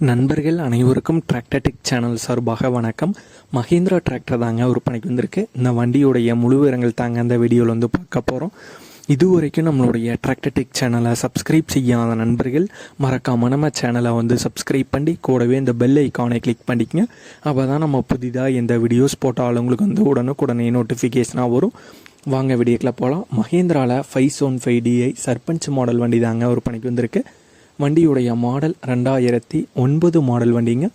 நண்பர்கள் அனைவருக்கும் டிராக்டடிக் சேனல் சார்பாக வணக்கம். மஹேந்திரா டிராக்டர் தாங்க விற்பனைக்கு வந்திருக்கு. இந்த வண்டியுடைய முழு விவரங்கள் தாங்க அந்த வீடியோவில் வந்து பார்க்க போகிறோம் இதுவரைக்கும் நம்மளுடைய டிராக்டர்டெக் சேனலை சப்ஸ்கிரைப் செய்யாத நண்பர்கள் மறக்காம நம்ம சேனலை வந்து சப்ஸ்கிரைப் பண்ணி கூடவே இந்த பெல் ஐக்கானை கிளிக் பண்ணிக்கங்க. அப்போ தான் நம்ம புதிதாக எந்த வீடியோஸ் போட்டாலும் உங்களுக்கு வந்து உடனுக்குடனே நோட்டிஃபிகேஷனாக வரும். வாங்க வீடியோக்கில் போகலாம் மஹேந்திராவில் ஃபைவ் சோன் ஃபைவ் டிஐ சர்பஞ்ச் மாடல் வண்டி தாங்க விற்பனைக்கு வந்திருக்கு. வண்டியுடைய மாடல் ரெண்டாயிரத்தி ஒன்பது மாடல் வண்டிங்க.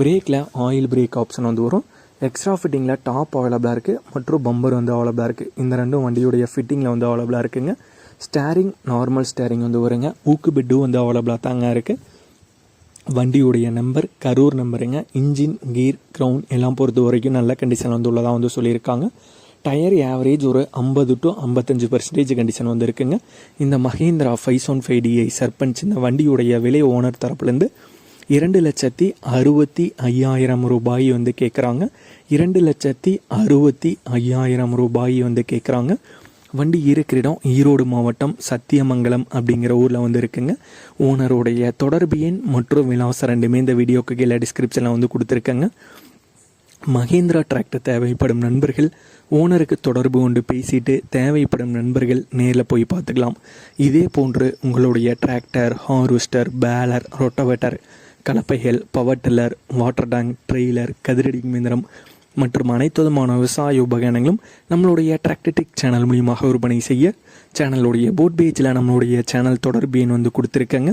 பிரேக்கில் ஆயில் பிரேக் ஆப்ஷன் வந்து வரும். எக்ஸ்ட்ரா ஃபிட்டிங்கில் டாப் அவைலபிளாக இருக்குது மற்றும் பம்பர் வந்து அவைலபிளாக இருக்குது இந்த ரெண்டும் வண்டியுடைய ஃபிட்டிங்கில் வந்து அவைலபிளாக இருக்குங்க. ஸ்டேரிங் நார்மல் ஸ்டேரிங் வந்து வருங்க. ஊக்கு பிட்டும் வந்து அவைலபிளாக தாங்க இருக்குது வண்டியுடைய நம்பர் கரூர் நம்பருங்க இன்ஜின் கீர் க்ரௌன் எல்லாம் பொறுத்த வரைக்கும் நல்ல கண்டிஷன் வந்து உள்ளதாக வந்து சொல்லியிருக்காங்க. டயர் ஆவரேஜ் ஒரு ஐம்பது டு ஐம்பத்தஞ்சு பர்சன்டேஜ் கண்டிஷன் வந்து இருக்குங்க இந்த Mahindra five one five DI Sarpanch இந்த வண்டியுடைய விலை ஓனர் தரப்புலேருந்து இரண்டு லட்சத்தி அறுபத்தி ஐயாயிரம் ரூபாய் வந்து கேட்குறாங்க இரண்டு லட்சத்தி அறுபத்தி ஐயாயிரம் ரூபாய் வந்து கேட்குறாங்க வண்டி இருக்கிற இடம் ஈரோடு மாவட்டம் சத்தியமங்கலம் அப்படிங்கிற ஊரில் வந்து இருக்குங்க ஓனருடைய தொடர்பு எண் மற்றும் விலாசம் ரெண்டுமே இந்த வீடியோக்கு கீழே டிஸ்கிரிப்ஷனில் வந்து கொடுத்துருக்கேங்க. மகேந்திரா டிராக்டர் தேவைப்படும் நண்பர்கள் ஓனருக்கு தொடர்பு கொண்டு பேசிட்டு தேவைப்படும் நண்பர்கள் நேரில் போய் பார்த்துக்கலாம். இதே போன்று உங்களுடைய tractor harvester baler rotavator கலப்பைகள் power tiller water tank trailer கதிரடி மிந்திரம் மற்றும் அனைத்து விதமான விவசாய உபகரணங்களும் நம்மளுடைய டிராக்டர்டிக் சேனல் மூலியமாக விற்பனை செய்ய சேனலுடைய போட் பேஜில் நம்மளுடைய சேனல் தொடர்பு எண் வந்து கொடுத்துருக்கேங்க.